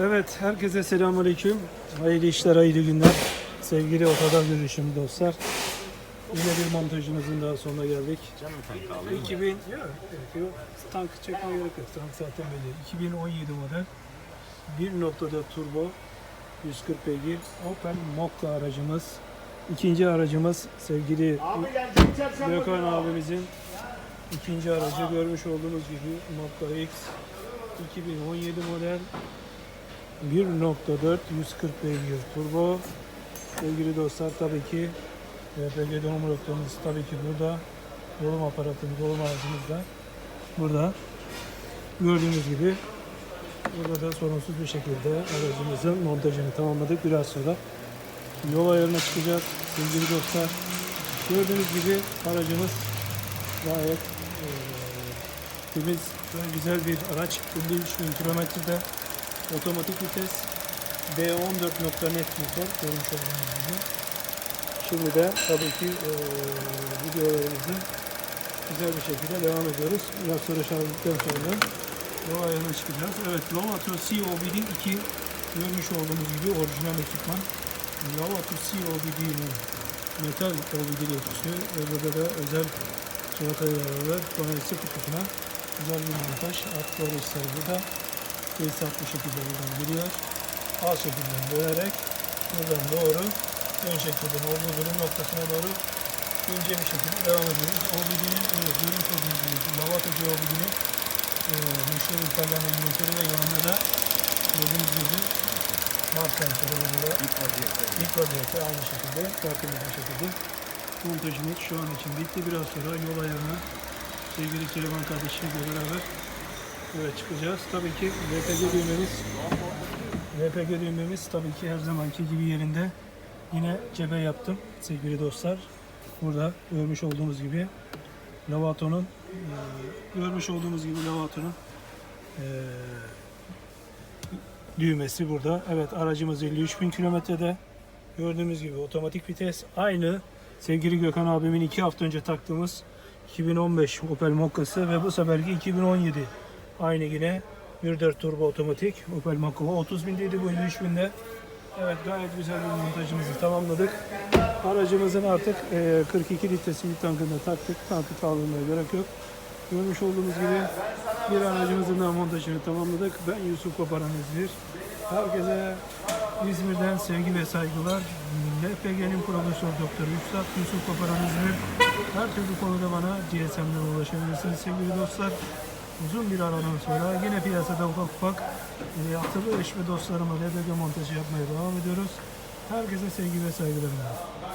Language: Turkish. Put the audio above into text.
Evet, herkese selamünaleyküm. Hayırlı işler, hayırlı günler. Sevgili otoda görüşüm dostlar. Yine bir montajımızın daha sonuna geldik. Canım tank alayım. 2000, yok, yok. Tank çekmeye gerek yok. Tank zaten belli. 2017 model. 1.4 turbo, 140 beygir. Opel Mokka aracımız. İkinci aracımız sevgili Gökhan abimizin ikinci aracı görmüş olduğunuz gibi Mokka X 2017 model 1.4 140 beygir turbo. Sevgili dostlar tabii ki RPG dolum noktamız tabii ki burada. Dolum aparatımız, dolum ağacımız da burada. Gördüğünüz gibi burada da sorunsuz bir şekilde aracımızın montajını tamamladık. Biraz sonra yol ayarına çıkacağız sevgili dostlar. Gördüğünüz gibi aracımız gayet eee, temiz ve güzel bir araç. 53 bin kilometrede otomatik vites B14.net motor görmüş olduğunuz gibi. Şimdi de tabii ki eee videolarımızı güzel bir şekilde devam ediyoruz. Biraz sonra şarjladıktan sonra yol çıkacağız. Evet, Lovato COBD 2 görmüş olduğunuz gibi orijinal ekipman. Lovato COBD'nin metal OBD yapısı burada da özel Çivatayı beraber donanesi kutusuna güzel bir montaj. Alt doğruşları burada tesisat bu şekilde buradan giriyor. A şekilde dönerek buradan doğru ön şekilde olduğu durum noktasına doğru ince bir şekilde devam ediyoruz. OBD'nin evet, görmüş olduğunuz gibi Lavatocu OBD'nin e, meşhur İtalyan emniyetleri ve yanında da gördüğünüz gibi Mart sensörlerinde ilk vaziyette aynı şekilde tertemiz bir şekilde montajımız şu an için bitti. Biraz sonra yol ayarına sevgili Keleman kardeşimizle beraber evet çıkacağız. Tabii ki LPG düğmemiz LPG düğmemiz tabii ki her zamanki gibi yerinde. Yine cebe yaptım sevgili dostlar. Burada görmüş olduğunuz gibi Lavato'nun e, görmüş olduğumuz gibi Lavato'nun e, düğmesi burada. Evet aracımız 53.000 kilometrede. Gördüğümüz gibi otomatik vites aynı sevgili Gökhan abimin iki hafta önce taktığımız 2015 Opel Mokka'sı ve bu seferki 2017 aynı yine 1.4 turbo otomatik Opel Mokka 30 bindeydi bu 53 binde. Evet gayet güzel bir montajımızı tamamladık. Aracımızın artık e, 42 litresi bir tankını taktık. Tankı kaldırmaya gerek yok. Görmüş olduğunuz gibi bir aracımızın da montajını tamamladık. Ben Yusuf Koparan İzmir. Herkese İzmir'den sevgi ve saygılar. LPG'nin profesör doktor Üstad Yusuf Koparan İzmir. Her türlü konuda bana GSM'den ulaşabilirsiniz sevgili dostlar. Uzun bir aradan sonra yine piyasada ufak ufak e, atılı eş ve dostlarıma LPG montajı yapmaya devam ediyoruz. Herkese sevgi ve saygılarımla.